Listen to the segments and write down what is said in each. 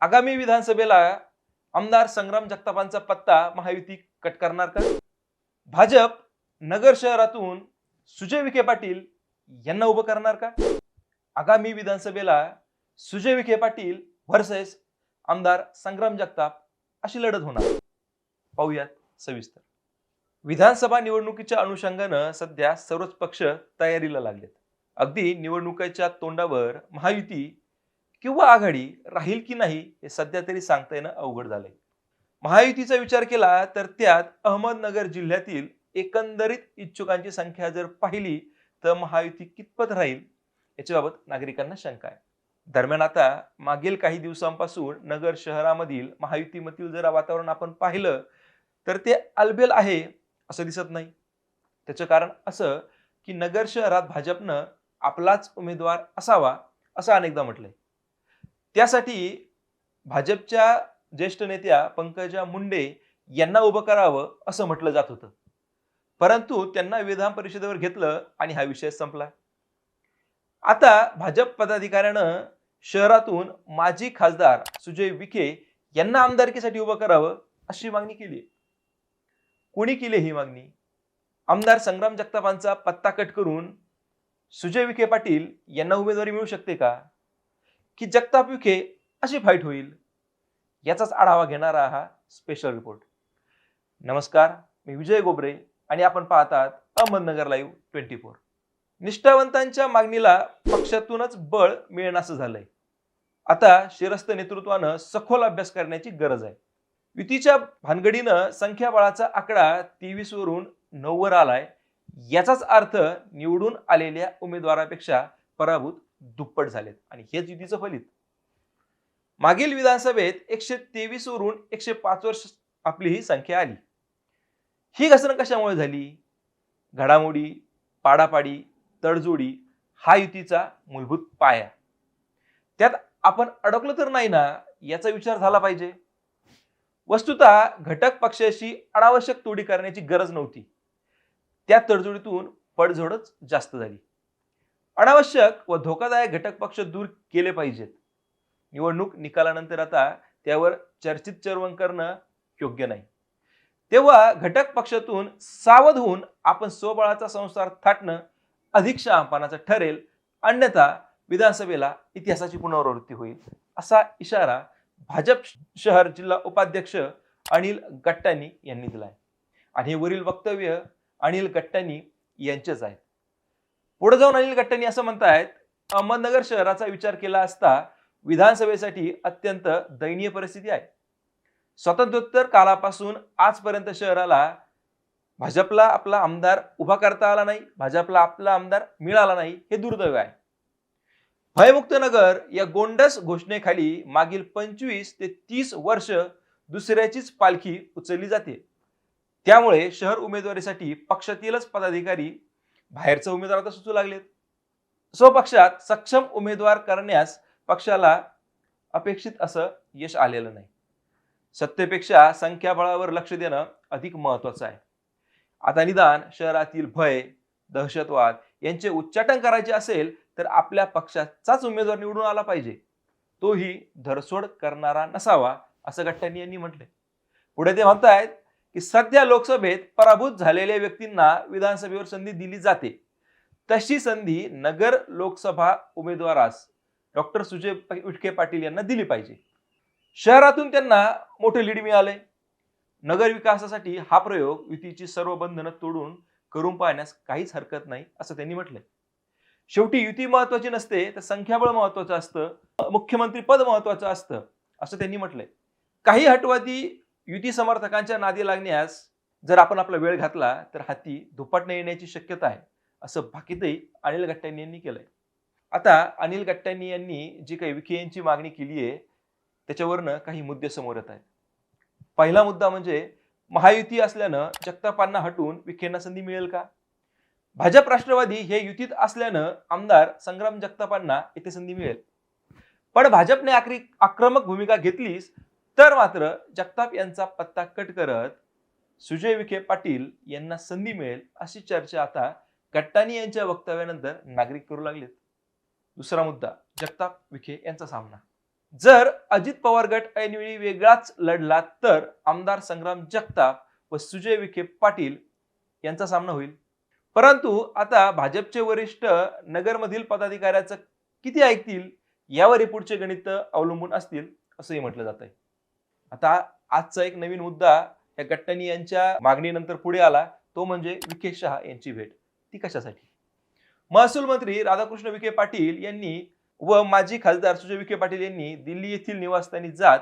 आगामी विधानसभेला आमदार संग्राम जगतापांचा पत्ता महायुती कट करणार का? भाजप नगर शहरातून सुजय विखे पाटील यांना उभं करणार का? आगामी विधानसभेला सुजय विखे पाटील व्हर्सेस आमदार संग्राम जगताप अशी लढत होणार. पाहूयात सविस्तर. विधानसभा निवडणुकीच्या अनुषंगानं सध्या सर्वच पक्ष तयारीला लागलेत. अगदी निवडणुकीच्या तोंडावर महायुती किंवा आघाडी राहील की नाही हे सध्या तरी सांगता येणं अवघड झालंय. महायुतीचा विचार केला तर त्यात अहमदनगर जिल्ह्यातील एकंदरीत इच्छुकांची संख्या जर पाहिली तर महायुती कितपत राहील? याच्याबाबत नागरिकांना शंका आहे. दरम्यान आता मागील काही दिवसांपासून नगर शहरामधील महायुतीमधील जर वातावरण आपण पाहिलं तर ते अलबेल आहे असं दिसत नाही. त्याचं कारण असं की नगर शहरात भाजपनं आपलाच उमेदवार असावा असं अनेकदा म्हटलंय. त्यासाठी भाजपच्या ज्येष्ठ नेत्या पंकजा मुंडे यांना उभं करावं असं म्हटलं जात होतं. परंतु त्यांना विधान परिषदेवर घेतलं आणि हा विषय संपला. आता भाजप पदाधिकाऱ्यानं शहरातून माजी खासदार सुजय विखे यांना आमदारकीसाठी उभं करावं अशी मागणी केली. कोणी केली ही मागणी? आमदार संग्राम जगतापांचा पत्ता कट करून सुजय विखे पाटील यांना उमेदवारी मिळू शकते का? की जगताप विखे अशी फाईट होईल. याचाच आढावा घेणारा हा स्पेशल रिपोर्ट नमस्कार मी विजय गोबरे आणि आपण पाहतात अहमदनगर लाईव्ह ट्वेंटी फोर निष्ठावंतांच्या मागणीला पक्षातूनच बळ मिळेनासं झालंय. आता शिरस्त नेतृत्वानं सखोल अभ्यास करण्याची गरज आहे. युतीच्या भानगडीनं संख्याबळाचा आकडा तेवीस वरून नऊ वर आलाय. याचाच अर्थ निवडून आलेल्या उमेदवारापेक्षा पराभूत दुप्पट झालेत. आणि हेच युतीचं फलित मागील विधानसभेत एकशे तेवीस वरून एकशे पाच वर्ष आपली ही संख्या आली. ही घसरण कशामुळे झाली? घडामोडी पाडापाडी तडजोडी हा युतीचा मूलभूत पाया. त्यात आपण अडकलो तर नाही ना याचा विचार झाला पाहिजे. वस्तुतः घटक पक्षाशी अनावश्यक तोडी करण्याची गरज नव्हती. त्या तडजोडीतून पडझडच जास्त झाली. अनावश्यक व धोकादायक घटक पक्ष दूर केले पाहिजेत. निवडणूक निकालानंतर आता त्यावर चर्चित चर्वण करणं योग्य नाही. तेव्हा घटक पक्षातून सावध होऊन आपण स्वबळाचा संसार थाटणं अधिक शहापानाचं ठरेल अन्यथा विधानसभेला इतिहासाची पुनरावृत्ती होईल असा इशारा भाजप शहर जिल्हा उपाध्यक्ष अनिल गट्टानी यांनी दिला आहे आणि हे वरील वक्तव्य अनिल गट्टानी यांचेच आहेत. पुढे जाऊन अनिल गट्टानी असं म्हणतायत अहमदनगर शहराचा विचार केला असता विधानसभेसाठी अत्यंत दयनीय परिस्थिती आहे. स्वातंत्र्योत्तर काळापासून आजपर्यंत शहराला भाजपला आपला आमदार उभा करता आला नाही भाजपला आपला आमदार मिळाला नाही हे दुर्दैव आहे. भयमुक्त नगर या गोंडस घोषणेखाली मागील पंचवीस ते तीस वर्ष दुसऱ्याचीच पालखी उचलली जाते. त्यामुळे शहर उमेदवारीसाठी पक्षातीलच पदाधिकारी बाहेरचे उमेदवार आता सुचू लागलेत. स्वपक्षात सक्षम उमेदवार करण्यास पक्षाला अपेक्षित असं यश आलेलं नाही. सत्तेपेक्षा संख्याबळावर लक्ष देणं अधिक महत्वाचं आहे. आता निदान शहरातील भय दहशतवाद यांचे उच्चाटन करायचे असेल तर आपल्या पक्षाचाच उमेदवार निवडून आला पाहिजे. तोही धरसोड करणारा नसावा असं गट्ट्यांनी यांनी म्हटले पुढे ते म्हणतायत की सध्या लोकसभेत पराभूत झालेल्या व्यक्तींना विधानसभेवर संधी दिली जाते. तशी संधी नगर लोकसभा उमेदवारास डॉक्टर सुजय विखे पाटील यांना दिली पाहिजे. शहरातून त्यांना मोठे लीड मिळाले. नगर विकासासाठी हा प्रयोग युतीची सर्व बंधनं तोडून करून पाहण्यास काहीच हरकत नाही असं त्यांनी म्हटलंय. शेवटी युती महत्वाची नसते तर संख्याबळ महत्वाचं असतं मुख्यमंत्री पद महत्वाचं असतं असं त्यांनी म्हटलंय. काही हटवादी युती समर्थकांच्या नादी लागण्यास जर आपण आपला वेळ घातला तर हाती दुपटणे येण्याची शक्यता आहे असं भाकीतही अनिल गट्ट्यांनी यांनी केलंय. आता अनिल गट्ट्यांनी यांनी जी काही विखे यांची मागणी केली आहे त्याच्यावरनं काही मुद्दे समोर येत आहेत. पहिला मुद्दा म्हणजे महायुती असल्यानं जगतापांना हटवून विखेंना संधी मिळेल का? भाजप राष्ट्रवादी हे युतीत असल्यानं आमदार संग्राम जगतापांना येथे संधी मिळेल. पण भाजपने आक्री आक्रमक भूमिका घेतलीच तर मात्र जगताप यांचा पत्ता कट करत सुजय विखे पाटील यांना संधी मिळेल अशी चर्चा आता गट्टानी यांच्या वक्तव्यानंतर नागरिक करू लागलेत. दुसरा मुद्दा जगताप विखे यांचा सामना. जर अजित पवार गट ऐनवेळी वेगळाच लढला तर आमदार संग्राम जगताप व सुजय विखे पाटील यांचा सामना होईल. परंतु आता भाजपचे वरिष्ठ नगरमधील पदाधिकाऱ्याचं किती ऐकतील यावर हे पुढचे गणित अवलंबून असतील असंही म्हटलं जात आहे आता आजचा एक नवीन मुद्दा या गट्टाणी यांच्या मागणीनंतर पुढे आला तो म्हणजे विखे शहा यांची भेट. ती कशासाठी? महसूल मंत्री राधाकृष्ण विखे पाटील यांनी व माजी खासदार सुजय विखे पाटील यांनी दिल्ली येथील निवासस्थानी जात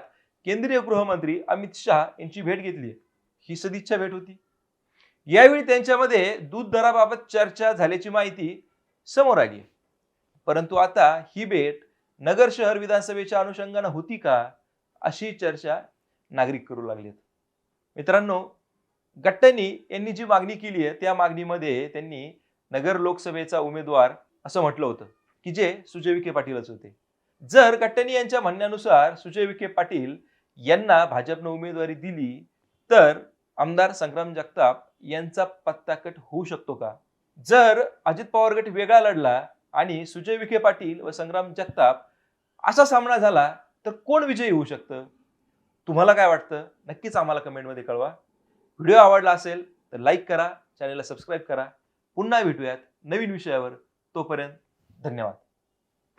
केंद्रीय गृहमंत्री अमित शहा यांची भेट घेतली ही सदिच्छा भेट होती. यावेळी त्यांच्यामध्ये दूध दराबाबत चर्चा झाल्याची माहिती समोर आली परंतु आता ही भेट नगर शहर विधानसभेच्या अनुषंगानं होती का अशी चर्चा नागरिक करू लागलेत. मित्रांनो गट्टनी यांनी जी मागणी केली आहे त्या मागणीमध्ये त्यांनी नगर लोकसभेचा उमेदवार असं म्हटलं होतं की जे सुजय विखे पाटीलच होते. जर गट्टनी यांच्या म्हणण्यानुसार सुजय विखे पाटील यांना भाजपनं उमेदवारी दिली तर आमदार संग्राम जगताप यांचा पत्ता कट होऊ शकतो का? जर अजित पवार गट वेगळा लढला आणि सुजय विखे पाटील व संग्राम जगताप असा सामना झाला तर कोण विजयी होऊ शकतं? तुम्हाला काय वाटतं? नक्कीच आम्हाला कमेंटमध्ये कळवा. व्हिडिओ आवडला असेल तर लाईक करा चॅनलला सबस्क्राईब करा. पुन्हा भेटूयात नवीन विषयावर. तोपर्यंत धन्यवाद.